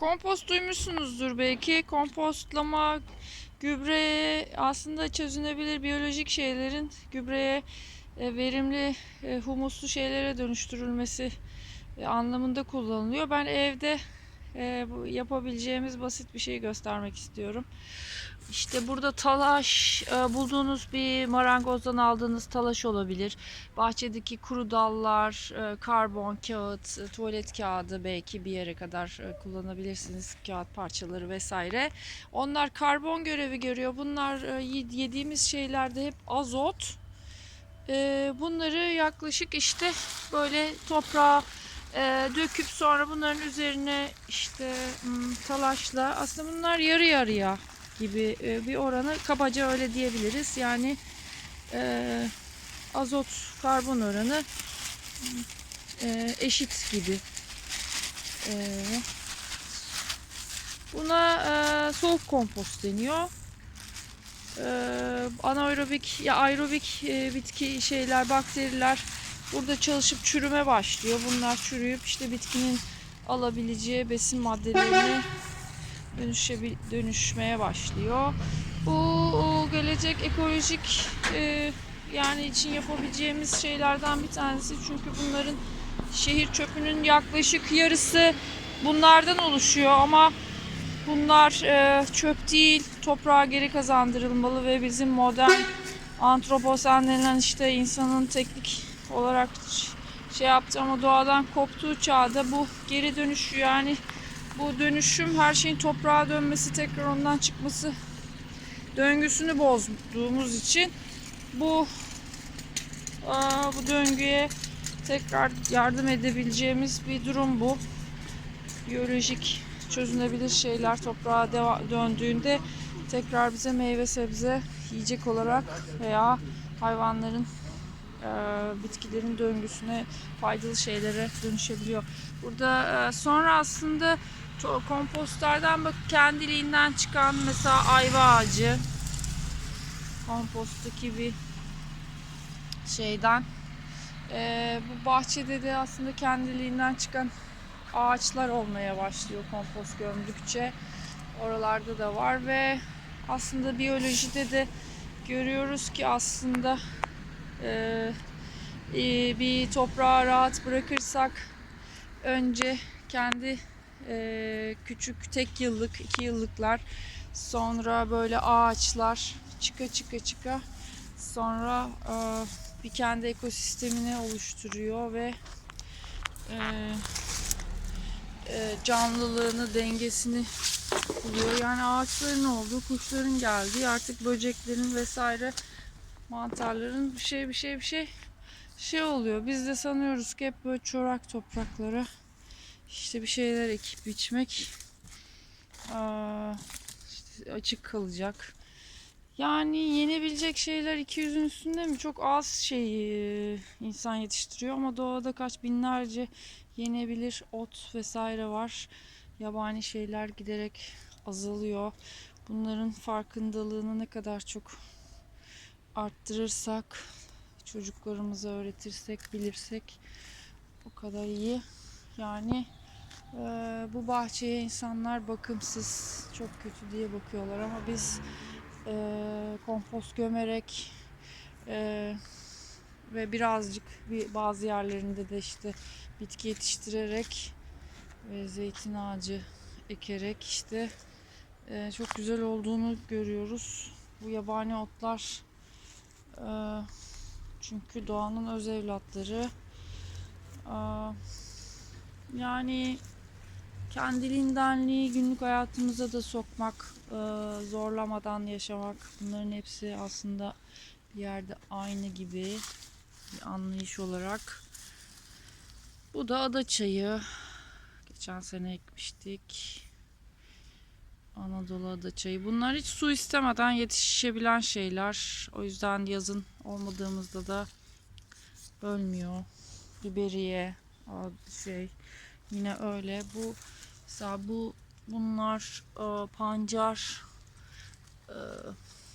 Kompost duymuşsunuzdur belki. Kompostlama gübre aslında çözünebilir biyolojik şeylerin gübreye e, verimli e, humuslu şeylere dönüştürülmesi e, anlamında kullanılıyor. Ben evde yapabileceğimiz basit bir şey göstermek istiyorum. İşte burada talaş e, bulduğunuz bir marangozdan aldığınız talaş olabilir. Bahçedeki kuru dallar, e, karbon, kağıt, e, tuvalet kağıdı belki bir yere kadar kullanabilirsiniz. Kağıt parçaları vesaire. Onlar karbon görevi görüyor. Bunlar yediğimiz şeylerde hep azot. Bunları yaklaşık işte böyle toprağa döküp sonra bunların üzerine işte hmm, talaşla aslında bunlar yarı yarıya gibi e, bir oranı kabaca öyle diyebiliriz. Yani e, azot karbon oranı e, eşit gibi. E, buna e, soğuk kompost deniyor. E, anaerobik ya aerobik e, bitki şeyler bakteriler burada çalışıp çürüme başlıyor. Bunlar çürüyüp işte bitkinin alabileceği besin maddelerine dönüşebil dönüşmeye başlıyor. Bu gelecek ekolojik e, yani için yapabileceğimiz şeylerden bir tanesi. Çünkü bunların şehir çöpünün yaklaşık yarısı bunlardan oluşuyor ama bunlar e, çöp değil, toprağa geri kazandırılmalı ve bizim modern antroposen denilen işte insanın teknik olarak şey yaptı ama doğadan koptuğu çağda bu geri dönüş yani bu dönüşüm her şeyin toprağa dönmesi tekrar ondan çıkması döngüsünü bozduğumuz için bu bu döngüye tekrar yardım edebileceğimiz bir durum bu. Biyolojik çözünebilir şeyler toprağa döndüğünde tekrar bize meyve sebze yiyecek olarak veya hayvanların bitkilerin döngüsüne faydalı şeylere dönüşebiliyor. Burada sonra aslında kompostlardan bak kendiliğinden çıkan mesela ayva ağacı. Komposttaki bir şeyden. E, bu bahçede de aslında kendiliğinden çıkan ağaçlar olmaya başlıyor kompost gömdükçe. Oralarda da var ve aslında biyolojide de görüyoruz ki aslında e, e, bir toprağı rahat bırakırsak önce kendi e, küçük tek yıllık, iki yıllıklar sonra böyle ağaçlar çıka çıka çıka sonra e, bir kendi ekosistemini oluşturuyor ve e, e, canlılığını, dengesini buluyor. Yani ağaçların olduğu, kuşların geldiği, artık böceklerin vesaire mantarların bir şey bir şey bir şey şey oluyor. Biz de sanıyoruz ki hep böyle çorak topraklara işte bir şeyler ekip biçmek aa, işte açık kalacak. Yani yenebilecek şeyler 200'ün üstünde mi? Çok az şey insan yetiştiriyor ama doğada kaç binlerce yenebilir ot vesaire var. Yabani şeyler giderek azalıyor. Bunların farkındalığını ne kadar çok arttırırsak, çocuklarımıza öğretirsek, bilirsek o kadar iyi. Yani e, bu bahçeye insanlar bakımsız, çok kötü diye bakıyorlar ama biz e, kompost gömerek e, ve birazcık bir bazı yerlerinde de işte bitki yetiştirerek ve zeytin ağacı ekerek işte e, çok güzel olduğunu görüyoruz. Bu yabani otlar e, çünkü doğanın öz evlatları. E, yani kendiliğindenliği günlük hayatımıza da sokmak, e, zorlamadan yaşamak bunların hepsi aslında bir yerde aynı gibi bir anlayış olarak. Bu da ada çayı. Geçen sene ekmiştik. Anadolu ada çayı. Bunlar hiç su istemeden yetişebilen şeyler. O yüzden yazın olmadığımızda da ölmüyor. Biberiye şey yine öyle. Bu mesela bu bunlar e, pancar e,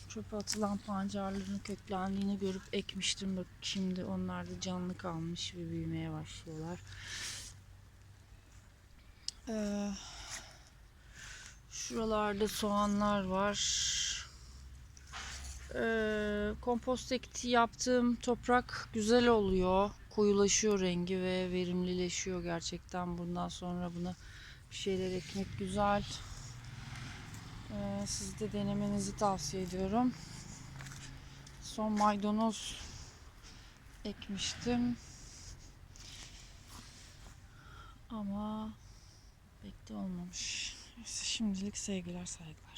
çöpe atılan pancarların köklendiğini görüp ekmiştim. Bak şimdi onlar da canlı kalmış ve büyümeye başlıyorlar. Ee, Şuralarda soğanlar var. Ee, kompost ekti yaptığım toprak güzel oluyor. Koyulaşıyor rengi ve verimlileşiyor gerçekten. Bundan sonra buna bir şeyler ekmek güzel. Ee, siz de denemenizi tavsiye ediyorum. Son maydanoz ekmiştim. Ama pek olmamış. Neyse, Şimdilik sevgiler saygılar.